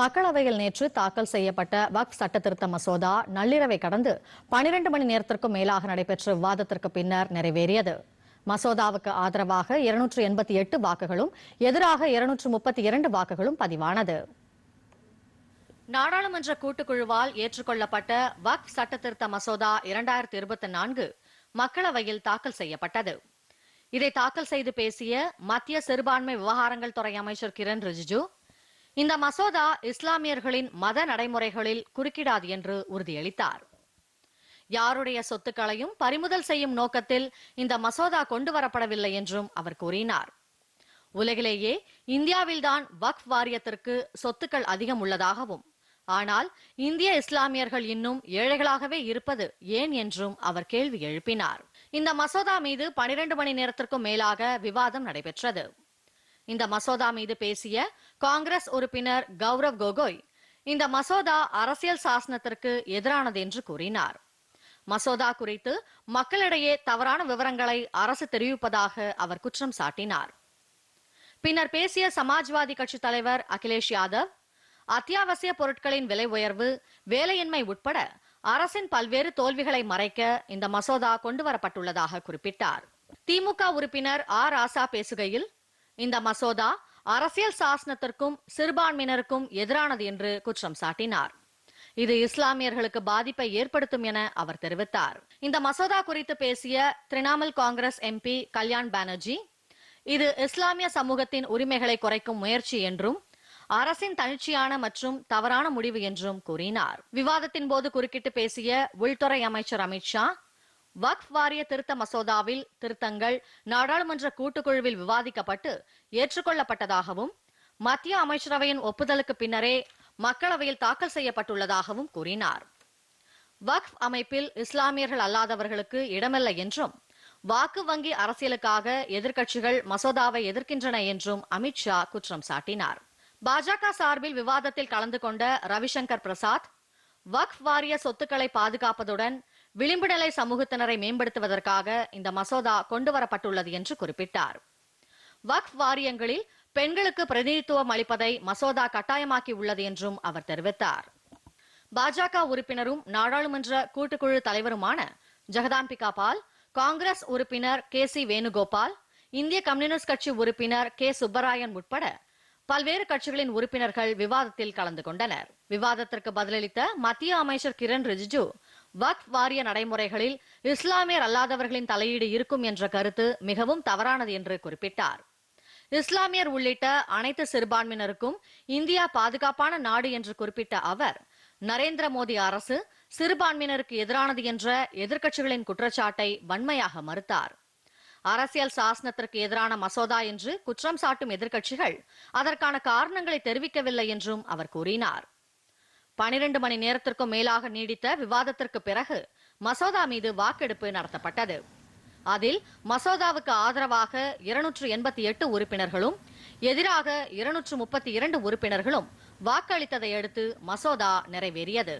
மக்களவையில் நேற்று தாக்கல் செய்யப்பட்ட வக்ஃப் சட்டத்திருத்த மசோதா நள்ளிரவை கடந்து பனிரெண்டு மணி நேரத்திற்கும் மேலாக நடைபெற்ற விவாதத்திற்கு பின்னர் நிறைவேறியது. மசோதாவுக்கு ஆதரவாக இருநூற்று எண்பத்தி எட்டு வாக்குகளும் எதிராக இருநூற்று முப்பத்தி இரண்டு வாக்குகளும் பதிவானது. நாடாளுமன்ற கூட்டுக்குழுவால் ஏற்றுக்கொள்ளப்பட்ட வக்ஃப் சட்டத்திருத்த மசோதா இரண்டாயிரத்தி இருபத்தி நான்கு மக்களவையில் தாக்கல் செய்யப்பட்டது. இதை தாக்கல் செய்து பேசிய மத்திய சிறுபான்மை விவகாரங்கள் துறை அமைச்சர் கிரண் ரிஜிஜு இந்த மசோதா இஸ்லாமியர்களின் மத நடைமுறைகளில் குறுக்கிடாது என்று உறுதியளித்தார். யாருடைய சொத்துக்களையும் பறிமுதல் செய்யும் நோக்கத்தில் இந்த மசோதா கொண்டு வரப்படவில்லை என்றும் அவர் கூறினார். உலகிலேயே இந்தியாவில்தான் வக்ஃப் வாரியத்திற்கு சொத்துக்கள் அதிகம் உள்ளதாகவும் ஆனால் இந்திய இஸ்லாமியர்கள் இன்னும் ஏழைகளாகவே இருப்பது ஏன் என்றும் அவர் கேள்வி எழுப்பினார். இந்த மசோதா மீது பனிரெண்டு மணி நேரத்திற்கும் மேலாக விவாதம் நடைபெற்றது. இந்த மசோதா மீது பேசிய காங்கிரஸ் உறுப்பினர் கௌரவ் கோகோய் இந்த மசோதா அரசியல் சாசனத்திற்கு எதிரானது என்று கூறினார். மசோதா குறித்து மக்களிடையே தவறான விவரங்களை அரசு தெரிவிப்பதாக அவர் குற்றம் சாட்டினார். பின்னர் பேசிய சமாஜ்வாதி கட்சி தலைவர் அகிலேஷ் யாதவ் அத்தியாவசிய பொருட்களின் விலை உயர்வு வேலையின்மை உட்பட அரசின் பல்வேறு தோல்விகளை மறைக்க இந்த மசோதா கொண்டுவரப்பட்டுள்ளதாக குறிப்பிட்டார். திமுக உறுப்பினர் ஆர் ராசா பேசுகையில் இந்த மசோதா அரசியல் சாசனத்திற்கும் சிறுபான்மையினருக்கும் எதிரானது என்று குற்றம் சாட்டினார். இது இஸ்லாமியர்களுக்கு பாதிப்பை ஏற்படுத்தும் என அவர் தெரிவித்தார். இந்த மசோதா குறித்து பேசிய திரிணாமுல் காங்கிரஸ் எம்பி கல்யாண் பானர்ஜி இது இஸ்லாமிய சமூகத்தின் உரிமைகளை குறைக்கும் முயற்சி என்றும் அரசின் தனிச்சையான மற்றும் தவறான முடிவு என்றும் கூறினார். விவாதத்தின் போது குறுக்கிட்டு பேசிய உள்துறை அமைச்சர் அமித்ஷா வக்ஃப் வாரிய திருத்த மசோதாவில் திருத்தங்கள் நாடாளுமன்ற கூட்டுக்குழுவில் விவாதிக்கப்பட்டு ஏற்றுக்கொள்ளப்பட்டதாகவும் மத்திய அமைச்சரவையின் ஒப்புதலுக்கு பின்னரே மக்களவையில் தாக்கல் செய்யப்பட்டுள்ளதாகவும் கூறினார். வக்ஃப் அமைப்பில் இஸ்லாமியர்கள் அல்லாதவர்களுக்கு இடமில்லை என்றும் வாக்கு வங்கி அரசியலுக்காக எதிர்க்கட்சிகள் மசோதாவை எதிர்க்கின்றன என்றும் அமித்ஷா குற்றம் சாட்டினார். பாஜக சார்பில் விவாதத்தில் கலந்து கொண்ட ரவிசங்கர் பிரசாத் வக்ஃப் வாரிய சொத்துக்களை பாதுகாப்பதுடன் விளிம்புடலை சமூகத்தினரை மேம்படுத்துவதற்காக இந்த மசோதா கொண்டுவரப்பட்டுள்ளது என்று குறிப்பிட்டார். வக்ஃப் வாரியங்களில் பெண்களுக்கு பிரதிநிதித்துவம் அளிப்பதை மசோதா கட்டாயமாக்கி உள்ளது என்றும் அவர் தெரிவித்தார். பாஜக உறுப்பினரும் நாடாளுமன்ற கூட்டுக்குழு தலைவருமான ஜெகதாம்பிகா பால் காங்கிரஸ் உறுப்பினர் கே சி வேணுகோபால் இந்திய கம்யூனிஸ்ட் கட்சி உறுப்பினர் கே சுப்பராயன் உட்பட பல்வேறு கட்சிகளின் உறுப்பினர்கள் விவாதத்தில் கலந்து கொண்டனர். விவாதத்திற்கு பதிலளித்த மத்திய அமைச்சர் கிரண் ரிஜிஜு வக்ஃப் வாரிய நடைமுறைகளில் இஸ்லாமியர் அல்லாதவர்களின் தலையீடு இருக்கும் என்ற கருத்து மிகவும் தவறானது என்று குறிப்பிட்டார். இஸ்லாமியர் உள்ளிட்ட அனைத்து சிறுபான்மையினருக்கும் இந்தியா பாதுகாப்பான நாடு என்று குறிப்பிட்ட அவர் நரேந்திர மோடி அரசு சிறுபான்மையினருக்கு எதிரானது என்ற எதிர்க்கட்சிகளின் குற்றச்சாட்டை வன்மையாக மறுத்தார். அரசியல் சாசனத்திற்கு எதிரான மசோதா என்று குற்றம் சாட்டும் எதிர்க்கட்சிகள் அதற்கான காரணங்களை தெரிவிக்கவில்லை என்றும் அவர் கூறினார். பனிரெண்டு மணி நேரத்திற்கும் மேலாக நீடித்த விவாதத்திற்கு பிறகு மசோதா மீது வாக்கெடுப்பு நடத்தப்பட்டது. அதில் மசோதாவுக்கு ஆதரவாக இருநூற்று எண்பத்தி எட்டு உறுப்பினர்களும் எதிராக இருநூற்று முப்பத்தி இரண்டு உறுப்பினர்களும் வாக்களித்ததை அடுத்து மசோதா நிறைவேறியது.